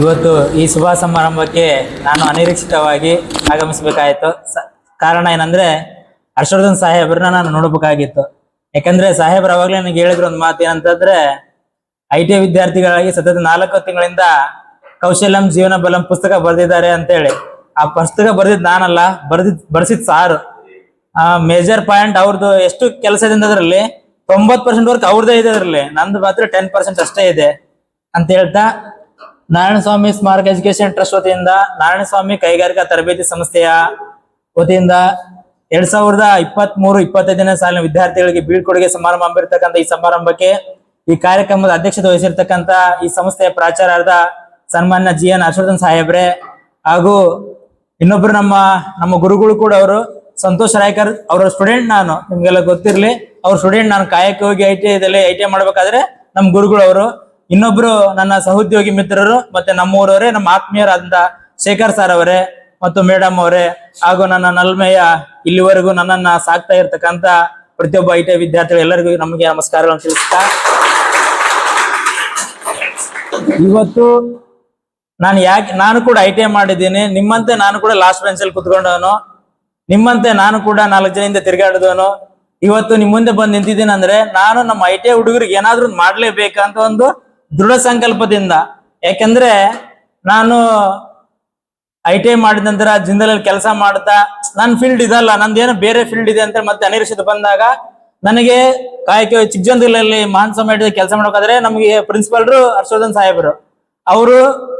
ಇವತ್ತು ಈ ಶುಭ ಸಮಾರಂಭಕ್ಕೆ ನಾನು ಅನಿರೀಕ್ಷಿತವಾಗಿ ಆಗಮಿಸಬೇಕಾಯಿತು. ಕಾರಣ ಏನಂದ್ರೆ ಹರ್ಷವರ್ಧನ್ ಸಾಹೇಬ್ರನ್ನ ನಾನು ನೋಡಬೇಕಾಗಿತ್ತು. ಯಾಕಂದ್ರೆ ಸಾಹೇಬ್ರ ಅವಾಗಲೇ ನನಗೆ ಹೇಳಿದ್ರು ಒಂದು ಮಾತು ಏನಂತಂದ್ರೆ, ಐ ಟಿ ವಿದ್ಯಾರ್ಥಿಗಳಾಗಿ ಸತತ ನಾಲ್ಕು ತಿಂಗಳಿಂದ ಕೌಶಲ್ಯಂ ಜೀವನ ಬಲಂ ಪುಸ್ತಕ ಬರೆದಿದ್ದಾರೆ ಅಂತೇಳಿ. ಆ ಪುಸ್ತಕ ಬರೆದಿದ್ ನಾನಲ್ಲ, ಬರ್ದಿದ್, ಬರ್ಸಿದ್ ಸಾರು. ಆ ಮೇಜರ್ ಪಾಯಿಂಟ್ ಅವ್ರದ್ದು ಎಷ್ಟು ಕೆಲಸ ಇದೆ ಅದರಲ್ಲಿ ತೊಂಬತ್ ಪರ್ಸೆಂಟ್ ವರ್ಕ್ ಅವ್ರದೇ ಇದೆ ಅದರಲ್ಲಿ. ನಂದು ಮಾತ್ರ ಟೆನ್ ಪರ್ಸೆಂಟ್ ಅಷ್ಟೇ ಇದೆ ಅಂತ ಹೇಳ್ತಾ ನಾರಾಯಣ ಸ್ವಾಮಿ ಸ್ಮಾರಕ ಎಜುಕೇಶನ್ ಟ್ರಸ್ಟ್ ವತಿಯಿಂದ ನಾರಾಯಣ ಸ್ವಾಮಿ ಕೈಗಾರಿಕಾ ತರಬೇತಿ ಸಂಸ್ಥೆಯ ವತಿಯಿಂದ ಎರಡ್ ಸಾವಿರದ ಇಪ್ಪತ್ತ್ ಮೂರು ಇಪ್ಪತ್ತೈದನೇ ಸಾಲಿನ ವಿದ್ಯಾರ್ಥಿಗಳಿಗೆ ಬೀಳ್ಕೊಡುಗೆ ಸಮಾರಂಭ ಹಮ್ಮಿರ್ತಕ್ಕಂಥ ಈ ಸಮಾರಂಭಕ್ಕೆ ಈ ಕಾರ್ಯಕ್ರಮದ ಅಧ್ಯಕ್ಷತೆ ವಹಿಸಿರ್ತಕ್ಕಂಥ ಈ ಸಂಸ್ಥೆಯ ಪ್ರಾಚಾರ್ಯರಾದ ಸನ್ಮಾನ್ಯ ಜಿ ಎನ್ ಹರ್ಷವರ್ಧನ್ ಸಾಹೇಬ್ರೆ ಹಾಗೂ ಇನ್ನೊಬ್ರು ನಮ್ಮ ನಮ್ಮ ಗುರುಗಳು ಕೂಡ ಅವರು, ಸಂತೋಷ್ ರಾಯ್ಕರ್ ಅವರ ಸ್ಟೂಡೆಂಟ್ ನಾನು, ನಿಮ್ಗೆಲ್ಲ ಗೊತ್ತಿರ್ಲಿ. ಅವ್ರ ಸ್ಟೂಡೆಂಟ್ ನಾನು ಕಾಯಕ್ಕೆ ಹೋಗಿ ಐ ಟಿ ಐದಲ್ಲಿ ಐ ಟಿ ಐ ಮಾಡ್ಬೇಕಾದ್ರೆ ನಮ್ಮ ಗುರುಗಳು ಅವರು ಇನ್ನೊಬ್ರು ನನ್ನ ಸಹೋದ್ಯೋಗಿ ಮಿತ್ರರು ಮತ್ತೆ ನಮ್ಮೂರವರೇ, ನಮ್ಮ ಆತ್ಮೀಯರಾದಂತ ಶೇಖರ್ ಸರ್ ಅವರೇ ಮತ್ತು ಮೇಡಮ್ ಅವರೇ ಹಾಗೂ ನನ್ನ ನಲ್ಮೆಯ ಇಲ್ಲಿವರೆಗೂ ನನ್ನನ್ನ ಸಾಕ್ತಾ ಇರ್ತಕ್ಕಂತ ಪ್ರತಿಯೊಬ್ಬ ಐ ಟಿ ವಿದ್ಯಾರ್ಥಿಗಳು ಎಲ್ಲರಿಗೂ ನಮಗೆ ನಮಸ್ಕಾರಗಳನ್ನು ತಿಳಿಸ್ತಾ. ಇವತ್ತು ನಾನು ಯಾಕೆ, ನಾನು ಕೂಡ ಐ ಟಿ ಐ ಮಾಡಿದ್ದೀನಿ. ನಿಮ್ಮಂತೆ ನಾನು ಕೂಡ ಲಾಸ್ಟ್ ಬೆಂಚಲ್ಲಿ ಕುತ್ಕೊಂಡವನು. ನಿಮ್ಮಂತೆ ನಾನು ಕೂಡ ನಾಲ್ಕು ಜನದಿಂದ ತಿರುಗಾಡಿದವನು. ಇವತ್ತು ನಿಮ್ ಮುಂದೆ ಬಂದು ನಿಂತಿದ್ದೀನಿ ಅಂದ್ರೆ ನಾನು ನಮ್ಮ ಐ ಟಿ ಐ ಹುಡುಗರಿಗೆ ಏನಾದ್ರೂ ಮಾಡ್ಲೇಬೇಕಂತ ಒಂದು ದೃಢ ಸಂಕಲ್ಪದಿಂದ. ಯಾಕೆಂದ್ರೆ ನಾನು ಐ ಟಿ ಐ ಮಾಡಿದ ನಂತರ ಜಿಂದಲಲ್ಲಿ ಕೆಲಸ ಮಾಡ್ತಾ ನನ್ನ ಫೀಲ್ಡ್ ಇದಲ್ಲ, ನಂದೇನೋ ಬೇರೆ ಫೀಲ್ಡ್ ಇದೆ ಅಂತ ಮತ್ತೆ ಅನಿರೀಕ್ಷಿತ ಬಂದಾಗ ನನಗೆ ಕಾಯಕ ಚಿಕ್ಕಜಂದಲ್ಲಿ ಮಹಾನ್ ಸಮಾಜದ ಕೆಲಸ ಮಾಡೋಕಾದ್ರೆ ನಮಗೆ ಪ್ರಿನ್ಸಿಪಲ್ರು ಹರ್ಷವರ್ಧನ್ ಸಾಹೇಬರು. ಅವರು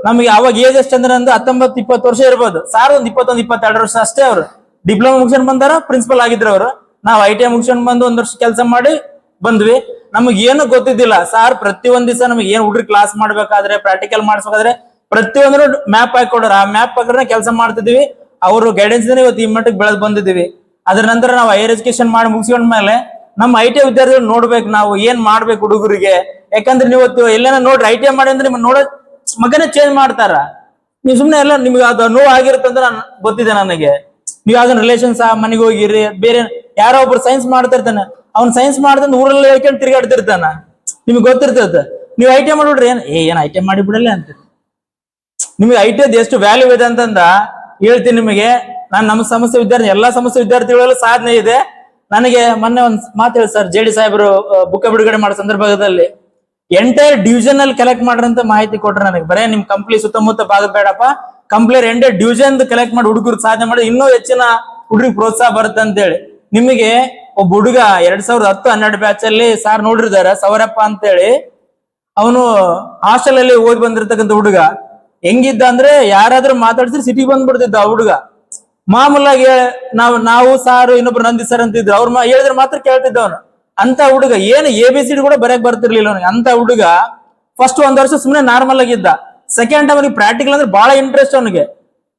ನಮಗೆ ಅವಾಗ ಏಜ್ ಎಷ್ಟು ಅಂದ್ರೆ ಒಂದು ಹತ್ತೊಂಬತ್ತು ಇಪ್ಪತ್ತು ವರ್ಷ ಇರ್ಬೋದು. ಸಾರ್ ಒಂದು ಇಪ್ಪತ್ತೊಂದು ಇಪ್ಪತ್ತೆರಡು ವರ್ಷ ಅಷ್ಟೇ ಅವರು. ಡಿಪ್ಲೊಮಾ ಮುಗಿಸ್ಕೊಂಡು ಬಂದಾರ ಪ್ರಿನ್ಸಿಪಲ್ ಆಗಿದ್ರು ಅವರು. ನಾವು ಐ ಟಿ ಐ ಮುಗಿಸ್ಕೊಂಡು ಬಂದು ಒಂದ್ ವರ್ಷ ಕೆಲಸ ಮಾಡಿ ಬಂದ್ವಿ. ನಮಗ್ ಏನು ಗೊತ್ತಿದ್ದಿಲ್ಲ. ಸಾರ್ ಪ್ರತಿಯೊಂದ್ ದಿವಸ ನಮಗೆ ಏನ್ ಹುಡುಗ್ರಿ ಕ್ಲಾಸ್ ಮಾಡ್ಬೇಕಾದ್ರೆ ಪ್ರಾಕ್ಟಿಕಲ್ ಮಾಡಿಸ್ಬೇಕಾದ್ರೆ ಪ್ರತಿಯೊಂದ್ರು ಮ್ಯಾಪ್ ಹಾಕಿ ಕೊಡೋರು ಆ ಮ್ಯಾಪ್ ಪ್ರಕಾರ ಕೆಲಸ ಮಾಡ್ತಿದ್ವಿ. ಅವರು ಗೈಡೆನ್ಸ್ ಇವತ್ತು ಈ ಮಟ್ಟಕ್ಕೆ ಬೆಳೆದ್ ಬಂದಿದ್ದೀವಿ. ಅದ್ರ ನಂತರ ನಾವು ಹೈಯರ್ ಎಜುಕೇಶನ್ ಮಾಡಿ ಮುಗಿಸ್ಕೊಂಡ ಮೇಲೆ ನಮ್ಮ ಐ ಟಿ ವಿದ್ಯಾರ್ಥಿಗಳು ನೋಡ್ಬೇಕು ನಾವು ಏನ್ ಮಾಡ್ಬೇಕು ಹುಡುಗರಿಗೆ. ಯಾಕಂದ್ರೆ ನೀವತ್ತು ಎಲ್ಲೇನ ನೋಡ್ರಿ ಐ ಟಿ ಐ ಮಾಡಿ ಅಂದ್ರೆ ನಿಮ್ಮ ನೋಡ ಮಗನೇ ಚೇಂಜ್ ಮಾಡ್ತಾರ. ನೀವು ಸುಮ್ನೆ ಎಲ್ಲ ನಿಮ್ಗೆ ಅದು ನೋವು ಆಗಿರುತ್ತೆ ಅಂತ ನಾನು ಗೊತ್ತಿದೆ ನನಗೆ. ನೀವು ಯಾವ್ದನ್ನ ರಿಲೇಷನ್ಸ್ ಮನೆಗೆ ಹೋಗಿರಿ, ಬೇರೆ ಯಾರೋ ಒಬ್ರು ಸೈನ್ಸ್ ಮಾಡ್ತಿರ್ತಾನೆ ಅವ್ನ್ ಸೈನ್ಸ್ ಮಾಡ್ದಂತ ಊರಲ್ಲಿ ಹೇಳ್ಕೊಂಡು ತಿರ್ಗಾಡ್ತಿರ್ತಾನ ನಿಮ್ಗೆ ಗೊತ್ತಿರ್ತದ ನೀವು ಐ ಟಿ ಮಾಡ್ಬಿಡ್ರಿ ಏನ್? ಏ, ಏನ್ ಐ ಟಿ ಮಾಡಿ ಬಿಡಲ್ಲ ಅಂತ. ನಿಮಗೆ ಐ ಟಿ ಎಷ್ಟು ವ್ಯಾಲ್ಯೂ ಇದೆ ಅಂತಂದ ಹೇಳ್ತೀನಿ ನಿಮಗೆ. ನಾನು ನಮ್ಮ ಸಮಸ್ಯೆ ವಿದ್ಯಾರ್ಥಿ, ಎಲ್ಲಾ ಸಮಸ್ಯೆ ವಿದ್ಯಾರ್ಥಿಗಳಲ್ಲೂ ಸಾಧನೆ ಇದೆ. ನನಗೆ ಮೊನ್ನೆ ಒಂದ್ ಮಾತು ಹೇಳಿ ಸರ್ ಜೆ ಡಿ ಸಾಹೇಬರು ಬುಕ್ಕ ಬಿಡುಗಡೆ ಮಾಡೋ ಸಂದರ್ಭದಲ್ಲಿ. ಎಂಟೈರ್ ಡಿವಿಷನ್ ಅಲ್ಲಿ ಕಲೆಕ್ಟ್ ಮಾಡ್ರಂತ ಮಾಹಿತಿ ಕೊಟ್ರೆ ನನಗೆ. ಬರೇ ನಿಮ್ ಕಂಪ್ಲಿ ಸುತ್ತಮುತ್ತ ಭಾಗ ಬೇಡಪ್ಪ. ಕಂಪ್ಲೇರ್ ಎಂಟೈರ್ ಡಿವಿಷನ್ ಕಲೆಕ್ಟ್ ಮಾಡಿ ಹುಡುಗರು ಸಾಧನೆ ಮಾಡಿ ಇನ್ನೂ ಹೆಚ್ಚಿನ ಹುಡುಗರಿಗೆ ಪ್ರೋತ್ಸಾಹ ಬರುತ್ತೆ ಅಂತೇಳಿ. ನಿಮಗೆ ಒಬ್ಬ ಹುಡುಗ ಎರಡ್ ಸಾವಿರದ ಹತ್ತು ಹನ್ನೆರಡು ಬ್ಯಾಚ್ ಅಲ್ಲಿ ಸಾರ್ ಸೌರಪ್ಪ ಅಂತೇಳಿ. ಅವನು ಹಾಸ್ಟೆಲ್ ಅಲ್ಲಿ ಓದಿ ಬಂದಿರ್ತಕ್ಕಂಥ ಹುಡುಗ. ಹೆಂಗಿದ್ದ ಅಂದ್ರೆ ಯಾರಾದ್ರೂ ಮಾತಾಡಿಸಿ ಸಿಟಿ ಬಂದ್ಬಿಡ್ತಿದ್ದ ಆ ಹುಡುಗ. ಮಾಮೂಲಾಗಿ ನಾವು ನಾವು ಸಾರು ಇನ್ನೊಬ್ರು ನಂದಿ ಸರ್ ಅಂತಿದ್ರು ಅವ್ರ ಹೇಳಿದ್ರೆ ಮಾತ್ರ ಕೇಳ್ತಿದ್ದ ಅವನು. ಅಂತ ಹುಡುಗ, ಏನು ಎ ಬಿ ಸಿ ಡಿ ಕೂಡ ಬರಕ್ ಬರ್ತಿರ್ಲಿಲ್ಲ ಅವನಿಗೆ. ಅಂತ ಹುಡುಗ ಫಸ್ಟ್ ಒಂದ್ ವರ್ಷ ಸುಮ್ನೆ ನಾರ್ಮಲ್ ಆಗಿದ್ದ. ಸೆಕೆಂಡ್ ಅವನಿಗೆ ಪ್ರಾಕ್ಟಿಕಲ್ ಅಂದ್ರೆ ಬಹಳ ಇಂಟ್ರೆಸ್ಟ್ ಅವನಿಗೆ.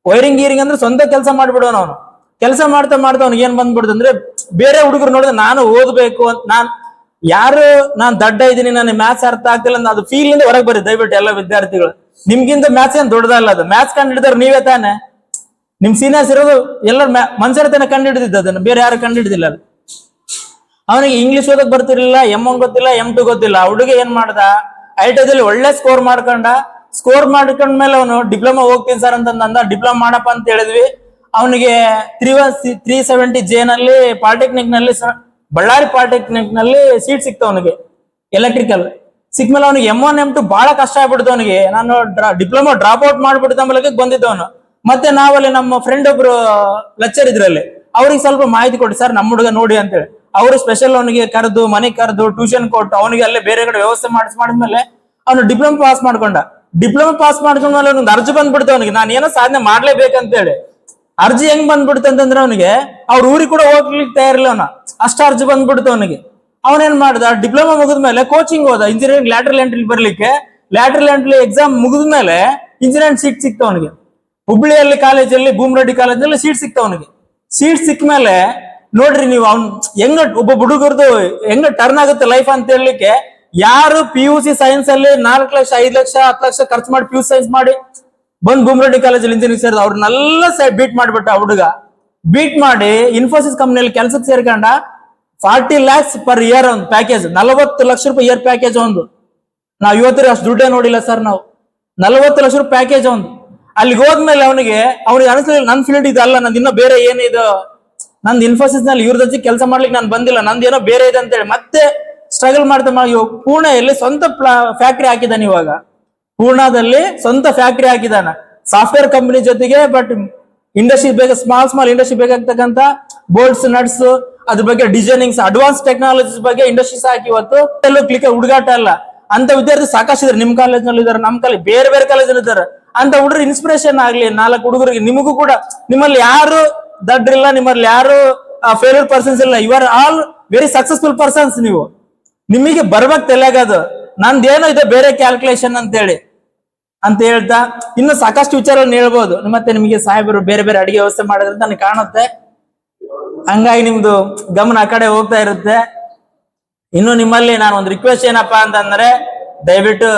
ವೈರಿಂಗ್ ಗೀರಿಂಗ್ ಅಂದ್ರೆ ಸ್ವಂತ ಕೆಲಸ ಮಾಡ್ಬಿಡೋನು ಅವನು. ಕೆಲಸ ಮಾಡ್ತಾ ಮಾಡ್ತಾ ಅವ್ನಿಗೆ ಏನ್ ಬಂದ್ಬಿಡ್ತು ಅಂದ್ರೆ ಬೇರೆ ಹುಡುಗರು ನೋಡಿದ್ರೆ ನಾನು ಓದ್ಬೇಕು ಅಂತ ನಾನ್ ಯಾರು ನಾನ್ ದಡ್ಡ ಇದ್ದೀನಿ ನನಗೆ ಮ್ಯಾಥ್ಸ್ ಅರ್ಥ ಆಗ್ತಿಲ್ಲ ಅದು ಫೀಲ್ ಇಂದ ಹೊರಗೆ ಬರ್ರಿ ದಯವಿಟ್ಟು ಎಲ್ಲ ವಿದ್ಯಾರ್ಥಿಗಳು. ನಿಮ್ಗಿಂತ ಮ್ಯಾಥ್ಸ್ ಏನು ದೊಡ್ಡದಲ್ಲ ಅದು. ಮ್ಯಾಥ್ಸ್ ಕಂಡು ನೀವೇ ತಾನೆ. ನಿಮ್ ಸೀನಿಯರ್ಸ್ ಇರೋದು ಎಲ್ಲರ ಮನ್ಸರ ತನ ಕಂಡು ಅದನ್ನ. ಬೇರೆ ಯಾರು ಕಂಡು ಹಿಡಿದಿಲ್ಲ ಅವನಿಗೆ ಇಂಗ್ಲಿಷ್ ಓದಕ್ ಬರ್ತಿರ್ಲಿಲ್ಲ ಎಂ ಒನ್ ಗೊತ್ತಿಲ್ಲ ಎಂ ಟು ಗೊತ್ತಿಲ್ಲ. ಹುಡುಗ ಏನ್ ಮಾಡ್ದ? ಐಟದಲ್ಲಿ ಒಳ್ಳೆ ಸ್ಕೋರ್ ಮಾಡ್ಕೊಂಡ ಸ್ಕೋರ್ ಮಾಡ್ಕೊಂಡ್ಮೇಲೆ ಅವನು ಡಿಪ್ಲೊಮಾ ಹೋಗ್ತೀನಿ ಸರ್ ಅಂತಂದ ಡಿಪ್ಲೊಮಾ ಮಾಡಪ್ಪ ಅಂತ ಹೇಳಿದ್ವಿ. ಅವನಿಗೆ three one three seventy J ನಲ್ಲಿ ಪಾಲಿಟೆಕ್ನಿಕ್ನಲ್ಲಿ ಬಳ್ಳಾರಿ ಪಾಲಿಟೆಕ್ನಿಕ್ನಲ್ಲಿ ಸೀಟ್ ಸಿಕ್ತು ಅವನಿಗೆ ಎಲೆಕ್ಟ್ರಿಕಲ್ ಸಿಕ್ಮೇಲೆ ಅವನಿಗೆ ಎಂ ಒನ್ ಎಂ ಟು ಬಹಳ ಕಷ್ಟ ಆಗ್ಬಿಡ್ತು ಅವನಿಗೆ. ನಾನು ಡಿಪ್ಲೊಮಾ ಡ್ರಾಪ್ ಔಟ್ ಮಾಡ್ಬಿಡ್ತ ಮೂಲಕ ಬಂದಿದ್ದವನು ಮತ್ತೆ ನಾವಲ್ಲಿ ನಮ್ಮ ಫ್ರೆಂಡ್ ಒಬ್ರು ಲೆಕ್ಚರ್ ಇದ್ರಲ್ಲಿ, ಅವ್ರಿಗೆ ಸ್ವಲ್ಪ ಮಾಹಿತಿ ಕೊಡಿ, ಸರ್, ನಮ್ಮ ಹುಡುಗ ನೋಡಿ ಅಂತೇಳಿ. ಅವರು ಸ್ಪೆಷಲ್ ಅವನಿಗೆ ಕರೆದು, ಮನೆ ಕರೆದು ಟ್ಯೂಷನ್ ಕೊಟ್ಟು, ಅವನಿಗೆ ಅಲ್ಲೇ ಬೇರೆ ಕಡೆ ವ್ಯವಸ್ಥೆ ಮಾಡಿಸ್, ಮಾಡಿದ್ಮೇಲೆ ಅವನು ಡಿಪ್ಲೊಮಾ ಪಾಸ್ ಮಾಡ್ಕೊಂಡ. ಡಿಪ್ಲೊಮಾ ಪಾಸ್ ಮಾಡ್ಕೊಂಡ್ಮೇಲೆ ಒಂದು ಅರ್ಜಿ ಬಂದ್ಬಿಡ್ತು ಅವನಿಗೆ. ನಾನು ಏನೋ ಸಾಧನೆ ಮಾಡ್ಲೇಬೇಕಂತೇಳಿ. ಅರ್ಜಿ ಹೆಂಗ್ ಬಂದ್ಬಿಡ್ತು ಅಂತಂದ್ರೆ ಅವನಿಗೆ, ಅವ್ರ ಊರಿಗೆ ಕೂಡ ಹೋಗ್ಲಿಕ್ಕೆ ತಯಾರಿಲ್ಲ ಅವನ. ಅಷ್ಟ ಅರ್ಜಿ ಬಂದ್ಬಿಡ್ತು ಅವನಿಗೆ. ಅವನೇನ್ ಮಾಡ್ದ? ಡಿಪ್ಲೊಮಾ ಮುಗಿದ್ಮೇಲೆ ಕೋಚಿಂಗ್ ಹೋದ ಇಂಜಿನಿಯರಿಂಗ್ ಲ್ಯಾಟ್ರಲ್ ಎಂಟ್ರಿ ಬರ್ಲಿಕ್ಕೆ. ಲ್ಯಾಟ್ರಲ್ ಎಂಟ್ರಿ ಎಕ್ಸಾಮ್ ಮುಗಿದ್ಮೇಲೆ ಇಂಜಿನಿಯರಿಂಗ್ ಸೀಟ್ ಸಿಕ್ತು ಅವನಿಗೆ. ಹುಬ್ಳಿಯಲ್ಲಿ ಕಾಲೇಜಲ್ಲಿ ಭೂಮರೆಡ್ಡಿ ಕಾಲೇಜಲ್ಲಿ ಸೀಟ್ ಸಿಕ್ತ ಅವನಿಗೆ. ಸೀಟ್ ಸಿಕ್ಮೇಲೆ ನೋಡ್ರಿ ನೀವು, ಅವ್ನ್ ಹೆಂಗ ಒಬ್ಬ ಹುಡುಗರ್ದು ಹೆಂಗ ಟರ್ನ್ ಆಗುತ್ತೆ ಲೈಫ್ ಅಂತ ಹೇಳಲಿಕ್ಕೆ, ಯಾರು ಪಿ ಯು ಸಿ ಸೈನ್ಸ್ ಅಲ್ಲಿ ನಾಲ್ಕು ಲಕ್ಷ, ಐದು ಲಕ್ಷ, ಹತ್ತು ಲಕ್ಷ ಖರ್ಚು ಮಾಡಿ ಪಿ ಯು ಸೈನ್ಸ್ ಮಾಡಿ ಬಂದ್ ಗುಮ್ರಡ್ಡಿ ಕಾಲೇಜಲ್ಲಿ ಇಂಜಿನಿಯರಿಂಗ್ ಸೇರಿದ ಅವ್ರನ್ನೆಲ್ಲ ಬೀಟ್ ಮಾಡ್ಬಿಟ್ಟ ಹುಡುಗ. ಬೀಟ್ ಮಾಡಿ ಇನ್ಫೋಸಿಸ್ ಕಂಪ್ನಿಯಲ್ಲಿ ಕೆಲಸಕ್ಕೆ ಸೇರ್ಕೊಂಡ ಫಾರ್ಟಿ ಲ್ಯಾಕ್ಸ್ ಪರ್ ಇಯರ್ ಒಂದು ಪ್ಯಾಕೇಜ್ ನಲವತ್ತು ಲಕ್ಷ ರೂಪಾಯಿ ಇಯರ್ ಪ್ಯಾಕೇಜ್ ಒಂದು. ನಾವು ಇವತ್ತಿರ ಅಷ್ಟು ದುಡ್ಡೇ ನೋಡಿಲ್ಲ ಸರ್ ನಾವು. ನಲವತ್ತು ಲಕ್ಷ ರೂಪಾಯಿ ಪ್ಯಾಕೇಜ್ ಒಂದು. ಅಲ್ಲಿಗೆ ಹೋದ್ಮೇಲೆ ಅವನಿಗೆ, ಅವ್ನಿಗೆ ಅನಿಸ್ಲಿಲ್ಲ ನನ್ನ ಫೀಲ್ಡ್ ಇದಲ್ಲ ನಂದು ಇನ್ನೂ ಬೇರೆ ಏನಿದು ನಂದು ಇನ್ಫೋಸಿಸ್ನಲ್ಲಿ ಇವ್ರ ಜೊತೆ ಕೆಲಸ ಮಾಡ್ಲಿಕ್ಕೆ ನಾನು ಬಂದಿಲ್ಲ, ನಂದು ಏನೋ ಬೇರೆ ಇದೆ ಅಂತೇಳಿ ಮತ್ತೆ ಸ್ಟ್ರಗಲ್ ಮಾಡ್ತಾ ಪುಣೆಯಲ್ಲಿ ಸ್ವಂತ ಫ್ಯಾಕ್ಟ್ರಿ ಹಾಕಿದ್ದಾನೆ ಇವಾಗ. ಪೂರ್ಣದಲ್ಲಿ ಸ್ವಂತ ಫ್ಯಾಕ್ಟ್ರಿ ಹಾಕಿದಾನ ಸಾಫ್ಟ್ವೇರ್ ಕಂಪನಿ ಜೊತೆಗೆ ಬಟ್ ಇಂಡಸ್ಟ್ರಿ ಬೇಗ ಸ್ಮಾಲ್ ಸ್ಮಾಲ್ ಇಂಡಸ್ಟ್ರಿ ಬೇಕಾಗ್ತಕ್ಕಂತ ಬೋಲ್ಟ್ಸ್ ನಟ್ಸ್ ಅದ್ರ ಬಗ್ಗೆ ಡಿಸೈನಿಂಗ್ಸ್ ಅಡ್ವಾನ್ಸ್ ಟೆಕ್ನಾಲಜೀಸ್ ಬಗ್ಗೆ ಇಂಡಸ್ಟ್ರೀಸ್ ಹಾಕಿ ಇವತ್ತು ಎಲ್ಲೂ ಕ್ಲಿಕ್ ಹುಡುಗಾಟ ಅಲ್ಲ. ಅಂತ ವಿದ್ಯಾರ್ಥಿ ಸಾಕಷ್ಟು ಇದಾರೆ ನಿಮ್ ಕಾಲೇಜ್ನಲ್ಲಿ ಇದಾರೆ ನಮ್ ಕಾಲೇಜ್ ಬೇರೆ ಬೇರೆ ಕಾಲೇಜ್ ಇದ್ದಾರೆ ಅಂತ ಹುಡುಗರು ಇನ್ಸ್ಪಿರೇಷನ್ ಆಗ್ಲಿ, ನಾಲ್ಕು ಹುಡುಗರಿಗೆ, ನಿಮಗೂ ಕೂಡ, ನಿಮ್ಮಲ್ಲಿ ಯಾರು ದಡ್ರಿಲ್ಲ, ನಿಮ್ಮಲ್ಲಿ ಯಾರು ಫೇಲ್ಯೂರ್ ಪರ್ಸನ್ಸ್ ಇಲ್ಲ. You are all very successful persons ನೀವು. ನಿಮಗೆ ಬರ್ಬೇಕು ತಲೆಗದು ನಂದೇನೋ ಇದೆ ಬೇರೆ ಕ್ಯಾಲ್ಕುಲೇಷನ್ ಅಂತ ಹೇಳಿ ಅಂತ ಹೇಳ್ತಾ, ಇನ್ನು ಸಾಕಷ್ಟು ವಿಚಾರವನ್ನು ಹೇಳ್ಬೋದು. ಮತ್ತೆ ನಿಮಗೆ ಸಾಹೇಬರು ಬೇರೆ ಬೇರೆ ಅಡಿಗೆ ವ್ಯವಸ್ಥೆ ಮಾಡಿದ್ರೆ ನನಗೆ ಕಾಣುತ್ತೆ. ಹಂಗಾಗಿ ನಿಮ್ದು ಗಮನ ಆ ಕಡೆ ಹೋಗ್ತಾ ಇರುತ್ತೆ. ಇನ್ನು ನಿಮ್ಮಲ್ಲಿ ನಾನು ಒಂದು ರಿಕ್ವೆಸ್ಟ್ ಏನಪ್ಪಾ ಅಂತಂದ್ರೆ, ದಯವಿಟ್ಟು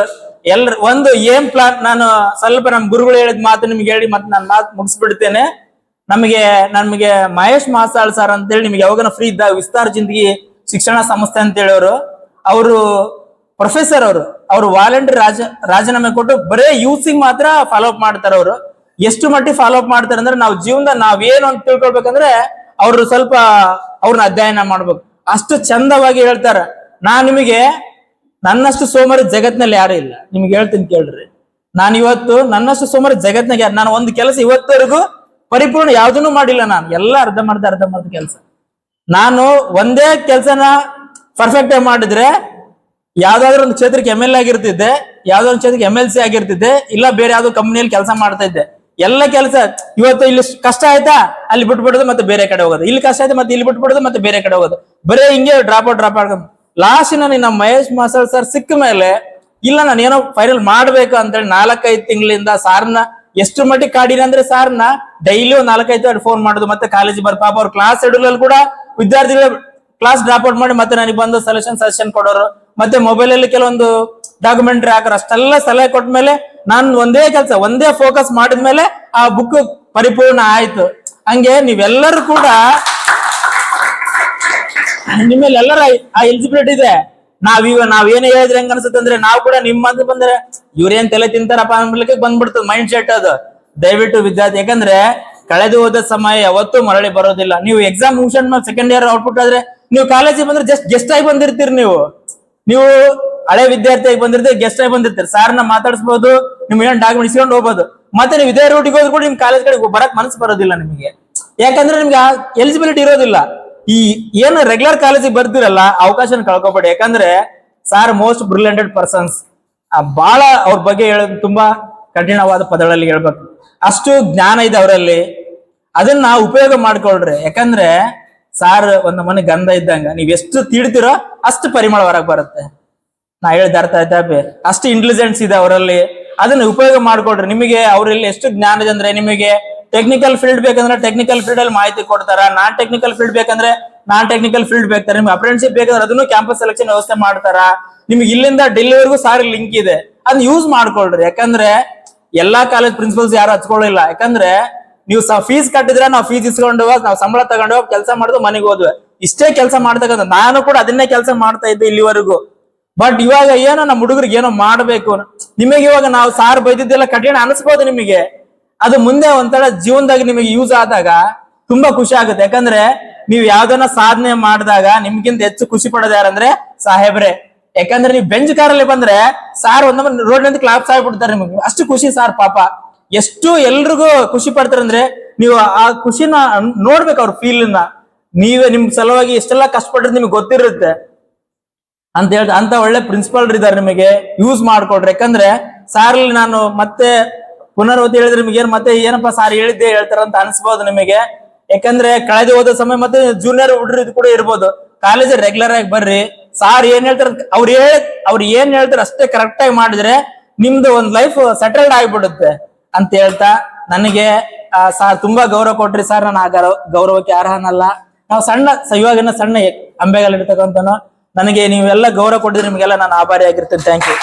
ಎಲ್ರ, ಒಂದು ಏನ್ ಪ್ಲಾನ್ ನಾನು ಸ್ವಲ್ಪ ನಮ್ಮ ಗುರುಗಳು ಹೇಳಿದ ಮಾತು ನಿಮ್ಗೆ ಹೇಳಿ ಮತ್ತೆ ನಾನು ಮಾತು ಮುಗಿಸ್ಬಿಡ್ತೇನೆ. ನಮಗೆ ನಮಗೆ ಮಹೇಶ್ ಮಾಸಾಳ್ ಸರ್ ಅಂತೇಳಿ ನಿಮ್ಗೆ ಯಾವಾಗ ಫ್ರೀ ಇದ್ದಾಗ ವಿಸ್ತಾರ ಜಿಂದಗಿ ಶಿಕ್ಷಣ ಸಂಸ್ಥೆ ಅಂತ ಹೇಳೋರು ಅವರು ಪ್ರೊಫೆಸರ್ ಅವರು. ಅವರು ವಾಲಂಟಿಯರ್ ರಾಜ, ರಾಜೀನಾಮೆ ಕೊಟ್ಟು ಬರೇ ಯೂಸಿಂಗ್ ಮಾತ್ರ ಫಾಲೋ ಅಪ್ ಮಾಡ್ತಾರೆ ಅವರು. ಎಷ್ಟು ಮಟ್ಟಿಗೆ ಫಾಲೋ ಅಪ್ ಮಾಡ್ತಾರೆ ಅಂದ್ರೆ ನಾವು ಜೀವನದ ನಾವೇನು ಅಂತ ತಿಳ್ಕೊಳ್ಬೇಕಂದ್ರೆ ಅವರು ಸ್ವಲ್ಪ ಅವ್ರನ್ನ ಅಧ್ಯಯನ ಮಾಡ್ಬೇಕು. ಅಷ್ಟು ಚಂದವಾಗಿ ಹೇಳ್ತಾರೆ. ನಾ ನಿಮಗೆ ನನ್ನಷ್ಟು ಸೋಮಾರಿ ಜಗತ್ನಲ್ಲಿ ಯಾರು ಇಲ್ಲ. ನಿಮ್ಗೆ ಹೇಳ್ತೀನಿ ಕೇಳ್ರಿ. ನಾನು ಇವತ್ತು ನನ್ನಷ್ಟು ಸೋಮಾರಿ ಜಗತ್ನಾಗ ನಾನು ಒಂದು ಕೆಲಸ ಇವತ್ತವರೆಗೂ ಪರಿಪೂರ್ಣ ಯಾವ್ದನ್ನು ಮಾಡಿಲ್ಲ ನಾನು. ಎಲ್ಲ ಅರ್ಧ ಮಾಡ್ದೆ ಅರ್ಧ ಮಾಡ್ದ ಕೆಲಸ. ನಾನು ಒಂದೇ ಕೆಲಸನ ಪರ್ಫೆಕ್ಟ್ ಆಗಿ ಮಾಡಿದ್ರೆ ಯಾವ್ದಾದ್ರು ಒಂದು ಕ್ಷೇತ್ರಕ್ಕೆ ಎಂ ಎಲ್ ಆಗಿರ್ತಿದ್ದೆ, ಯಾವ್ದೋ ಒಂದು ಕ್ಷೇತ್ರಕ್ಕೆ ಎಂ ಎಲ್ ಸಿ ಆಗಿರ್ತಿದ್ದೆ, ಇಲ್ಲ ಬೇರೆ ಯಾವ್ದೋ ಕಂಪ್ನಿಯಲ್ಲಿ ಕೆಲಸ ಮಾಡ್ತಾ ಇದ್ದೆ ಎಲ್ಲ ಕೆಲಸ, ಇವತ್ತು ಇಲ್ಲಿ ಕಷ್ಟ ಆಯ್ತಾ? ಅಲ್ಲಿ ಬಿಟ್ಬಿಡೋದು ಮತ್ತೆ ಬೇರೆ ಕಡೆ ಹೋಗೋದು. ಇಲ್ಲಿ ಕಷ್ಟ ಆಯ್ತಾ ಮತ್ತೆ ಇಲ್ಲಿ ಬಿಟ್ಬಿಡೋದು ಮತ್ತೆ ಬೇರೆ ಕಡೆ ಹೋಗೋದು. ಬರೇ ಹಿಂಗೆ ಡ್ರಾಪ್ ಔಟ್ ಡ್ರಾಪ್ ಆಡ್ಕೊಂಡು ಲಾಸ್ಟ್ ನಾನು ನಮ್ಮ ಮಹೇಶ್ ಮಾಸಲ್ ಸರ್ ಸಿಕ್ಕ ಮೇಲೆ, ಇಲ್ಲ ನಾನು ಏನೋ ಫೈನಲ್ ಮಾಡ್ಬೇಕು ಅಂತೇಳಿ ನಾಲ್ಕೈದು ತಿಂಗಳಿಂದ ಸಾರ್ನ ಎಷ್ಟು ಮಟ್ಟಿಗೆ ಕಾಡಿನ ಅಂದ್ರೆ ಸಾರ್ನ ಡೈಲಿ ನಾಲ್ಕೈದು ಫೋನ್ ಮಾಡೋದು, ಮತ್ತೆ ಕಾಲೇಜ್ ಬರ್ ಪಾಪ ಅವ್ರ ಕ್ಲಾಸ್ ಶೆಡ್ಯೂಲ್ ಅಲ್ಲಿ ಕೂಡ ವಿದ್ಯಾರ್ಥಿಗಳ ಕ್ಲಾಸ್ ಡ್ರಾಪ್ ಔಟ್ ಮಾಡಿ ಮತ್ತೆ ನನಗೆ ಬಂದು ಸೊಲ್ಯೂಷನ್ ಸಜೆಷನ್ ಕೊಡೋರು. ಮತ್ತೆ ಮೊಬೈಲ್ ಅಲ್ಲಿ ಕೆಲವೊಂದು ಡಾಕ್ಯುಮೆಂಟ್ರಿ ಹಾಕೋರು. ಅಷ್ಟೆಲ್ಲ ಸಲಹೆ ಕೊಟ್ಮೇಲೆ ನಾನು ಒಂದೇ ಕೆಲಸ, ಒಂದೇ ಫೋಕಸ್ ಮಾಡಿದ್ಮೇಲೆ ಆ ಬುಕ್ ಪರಿಪೂರ್ಣ ಆಯ್ತು. ಹಂಗೆ ನೀವೆಲ್ಲರೂ ಕೂಡ ನಿಮ್ಮಲ್ಲಿ ಎಲ್ಲರ ಆ ಎಲಿಜಿಬಿಲಿಟಿ ಇದೆ. ನಾವ್ ಇವ ನಾವ್ ಏನೇ ಹೇಳಿದ್ರೆ ಹೆಂಗ ಅನ್ಸುತ್ತೆ ಅಂದ್ರೆ ನಾವು ಕೂಡ ನಿಮ್ಮದು ಬಂದ್ರೆ ಇವ್ರೇನ್ ತಲೆ ತಿಂತಾರಪ್ಪ ಅನ್ಬಿಡ್ಲಿಕ್ಕೆ ಬಂದ್ಬಿಡ್ತದೆ ಮೈಂಡ್ ಸೆಟ್ ಅದು. ದಯವಿಟ್ಟು ವಿದ್ಯಾರ್ಥಿ, ಯಾಕಂದ್ರೆ ಕಳೆದು ಹೋದ ಸಮಯ ಯಾವತ್ತೂ ಮರಳಿ ಬರೋದಿಲ್ಲ. ನೀವು ಎಕ್ಸಾಮ್ ಮುಗಿಸ್ ಸೆಕೆಂಡ್ ಇಯರ್ ಔಟ್ಪುಟ್ ಆದ್ರೆ ನೀವು ಕಾಲೇಜಿಗೆ ಬಂದ್ರೆ ಜಸ್ಟ್ ಗೆಸ್ಟ್ ಆಗಿ ಬಂದಿರ್ತೀರಿ ನೀವು. ನೀವು ಹಳೆ ವಿದ್ಯಾರ್ಥಿಯಾಗಿ ಬಂದಿರ್ತೀರಿ ಗೆಸ್ಟ್ ಆಗಿ ಬಂದಿರ್ತೀರಿ. ಸಾರ್ನ ಮಾತಾಡಿಸ್ಬೋದು, ನಿಮ್ ಏನ್ ಡಾಕ್ಯುಮೆಂಟ್ ಇಸ್ಕೊಂಡು ಹೋಗ್ಬೋದು. ಮತ್ತೆ ನೀವು ಇದೇ ರೂಟಿಗೆ ಹೋದ್ರು ಕೂಡ ನಿಮ್ ಕಾಲೇಜ್ ಕಡೆ ಬರಕ್ ಮನಸ್ಸು ಬರೋದಿಲ್ಲ ನಿಮಗೆ. ಯಾಕಂದ್ರೆ ನಿಮ್ಗೆ ಎಲಿಜಿಬಿಲಿಟಿ ಇರೋದಿಲ್ಲ. ಈ ಏನು ರೆಗ್ಯುಲರ್ ಕಾಲೇಜಿಗೆ ಬರ್ತಿರಲ್ಲ, ಅವಕಾಶನ ಕಳ್ಕೊಬೇಡಿ. ಯಾಕಂದ್ರೆ ಸಾರ್ ಮೋಸ್ಟ್ ಬ್ರಿಲಿಯಂಟೆಡ್ ಪರ್ಸನ್ಸ್ ಬಹಳ ಅವ್ರ ಬಗ್ಗೆ ಹೇಳೋದು ತುಂಬಾ ಕಠಿಣವಾದ ಪದಗಳಲ್ಲಿ ಹೇಳ್ಬೇಕು. ಅಷ್ಟು ಜ್ಞಾನ ಇದೆ ಅವರಲ್ಲಿ. ಅದನ್ನ ಉಪಯೋಗ ಮಾಡ್ಕೊಳ್ರಿ, ಯಾಕಂದ್ರೆ ಸಾರ್ ಒಂದು ಮನೆ ಗಂಧ ಇದ್ದಂಗ, ನೀವ್ ಎಷ್ಟು ತಿಳ್ತಿರೋ ಅಷ್ಟು ಪರಿಮಳ ಹೊರಗೆ ಬರುತ್ತೆ. ನಾ ಹೇಳಿದ ಅರ್ಥ ಆಯ್ತಾ ಅಷ್ಟು ಇಂಟೆಲಿಜೆನ್ಸ್ ಇದೆ ಅವರಲ್ಲಿ. ಅದನ್ನ ಉಪಯೋಗ ಮಾಡ್ಕೊಳ್ರಿ ನಿಮಗೆ ಅವರಲ್ಲಿ ಎಷ್ಟು ಜ್ಞಾನ ಇದೆ ಅಂದ್ರೆ ನಿಮಗೆ ಟೆಕ್ನಿಕಲ್ ಫೀಲ್ಡ್ ಬೇಕಂದ್ರೆ ಟೆಕ್ನಿಕಲ್ ಫೀಲ್ಡ್ ಅಲ್ಲಿ ಮಾಹಿತಿ ಕೊಡ್ತಾರ ನಾನ್ ಟೆಕ್ನಿಕಲ್ ಫೀಲ್ಡ್ ಬೇಕಂದ್ರೆ ನಾನ್ ಟೆಕ್ನಿಕಲ್ ಫೀಲ್ಡ್ ಬೇಕಾರೆ ನಿಮ್ಗೆ ಅಪ್ರೆಂಟಿಶಿಪ್ ಬೇಕಂದ್ರೆ ಅದನ್ನು ಕ್ಯಾಂಪಸ್ ಸೆಲೆಕ್ಷನ್ ವ್ಯವಸ್ಥೆ ಮಾಡ್ತಾರ. ನಿಮ್ಗೆ ಇಲ್ಲಿಂದ ಡೆಲ್ಲಿವರೆಗೂ ಸಾರಿ ಲಿಂಕ್ ಇದೆ. ಅದನ್ನ ಯೂಸ್ ಮಾಡ್ಕೊಳ್ರಿ. ಯಾಕಂದ್ರೆ ಎಲ್ಲಾ ಕಾಲೇಜ್ ಪ್ರಿನ್ಸಿಪಲ್ಸ್ ಯಾರು ಹಚ್ಕೊಳ್ಳಿಲ್ಲ. ಯಾಕಂದ್ರೆ ನೀವು ಫೀಸ್ ಕಟ್ಟಿದ್ರೆ ನಾವು ಫೀಸ್ ಇಸ್ಕೊಂಡು ನಾವು ಸಂಬಳ ತಗೊಂಡು ಕೆಲಸ ಮಾಡುದು ಮನೆಗೆ ಹೋದ್ವಿ. ಇಷ್ಟೇ ಕೆಲಸ ಮಾಡ್ತಕ್ಕಂಥ ನಾನು ಕೂಡ ಅದನ್ನೇ ಕೆಲಸ ಮಾಡ್ತಾ ಇದ್ದೆ ಇಲ್ಲಿವರೆಗೂ. ಬಟ್ ಇವಾಗ ಏನೋ ನಮ್ಮ ಹುಡುಗರಿಗೆ ಏನೋ ಮಾಡ್ಬೇಕು ನಿಮಗೆ ಇವಾಗ ನಾವು ಸಾರ್ ಬೈದಿದ್ದೆಲ್ಲ ಕಠಿಣ ಅನಿಸ್ಬೋದು ನಿಮಗೆ. ಅದು ಮುಂದೆ ಒಂಥರ ಜೀವನದಾಗ ನಿಮಗೆ ಯೂಸ್ ಆದಾಗ ತುಂಬಾ ಖುಷಿ ಆಗುತ್ತೆ. ಯಾಕಂದ್ರೆ ನೀವು ಯಾವ್ದನ್ನ ಸಾಧನೆ ಮಾಡಿದಾಗ ನಿಮ್ಗಿಂತ ಹೆಚ್ಚು ಖುಷಿ ಪಡೋದು ಯಾರಂದ್ರೆ ಸಾಹೇಬ್ರೆ. ಯಾಕಂದ್ರೆ ನೀವು ಬೆಂಜ್ ಕಾರಲ್ಲಿ ಬಂದ್ರೆ ಸಾರ್ ಒಂದೊಮ್ಮೆ ರೋಡ್ನಿಂದ ಕ್ಲಾಪ್ಸ್ ಆಗ್ಬಿಡ್ತಾರೆ ನಿಮಗೆ. ಅಷ್ಟು ಖುಷಿ ಸಾರ್, ಪಾಪ. ಎಷ್ಟು ಎಲ್ರಿಗೂ ಖುಷಿ ಪಡ್ತಾರೆ ಅಂದ್ರೆ ನೀವು ಆ ಖುಷಿನ ನೋಡ್ಬೇಕು ಅವ್ರ ಫೀಲ್ನ. ನೀವೇ ನಿಮ್ ಸಲುವಾಗಿ ಎಷ್ಟೆಲ್ಲ ಕಷ್ಟಪಟ್ಟಿರೋದು ನಿಮ್ಗೆ ಗೊತ್ತಿರುತ್ತೆ. ಅಂತ ಹೇಳ್ದ ಅಂತ ಒಳ್ಳೆ ಪ್ರಿನ್ಸಿಪಲ್ ಇದ್ದಾರೆ ನಿಮಗೆ. ಯೂಸ್ ಮಾಡ್ಕೊಡ್ರಿ. ಯಾಕಂದ್ರೆ ಸಾರ್ ನಾನು ಮತ್ತೆ ಪುನರ್ವತಿ ಹೇಳಿದ್ರೆ ನಿಮಗೆ ಏನ್ ಮತ್ತೆ ಏನಪ್ಪಾ ಸಾರ್ ಹೇಳಿದ್ದೆ ಹೇಳ್ತಾರ ಅಂತ ಅನ್ಸ್ಬೋದು ನಿಮಗೆ. ಯಾಕಂದ್ರೆ ಕಳೆದು ಹೋದ ಸಮಯ ಮತ್ತೆ ಜೂನಿಯರ್ ಹುಡುಗರು ಕೂಡ ಇರ್ಬೋದು. ಕಾಲೇಜ್ ರೆಗ್ಯುಲರ್ ಆಗಿ ಬರ್ರಿ. ಸಾರ್ ಏನ್ ಹೇಳ್ತಾರೆ ಅವ್ರು ಹೇಳ, ಅವ್ರು ಏನ್ ಹೇಳ್ತಾರೆ ಅಷ್ಟೇ ಕರೆಕ್ಟ್ ಆಗಿ ಮಾಡಿದ್ರೆ ನಿಮ್ದು ಒಂದ್ ಲೈಫ್ ಸೆಟಲ್ಡ್ ಆಗಿಬಿಡುತ್ತೆ ಅಂತ ಹೇಳ್ತಾ ನನಗೆ ಸಾರ್ ತುಂಬಾ ಗೌರವ ಕೊಟ್ರಿ ಸರ್. ನಾನು ಆ ಗೌರವ- ಗೌರವಕ್ಕೆ ಅರ್ಹನಲ್ಲ. ನಾವು ಸಣ್ಣ ಇವಾಗಿನ ಸಣ್ಣ ಅಂಬೆಗಳಿರ್ತಕ್ಕಂಥ ನನಗೆ ನೀವೆಲ್ಲ ಗೌರವ ಕೊಟ್ಟಿದ್ರೆ ನಿಮಗೆಲ್ಲ ನಾನು ಆಭಾರಿ ಆಗಿರ್ತೇನೆ. Thank you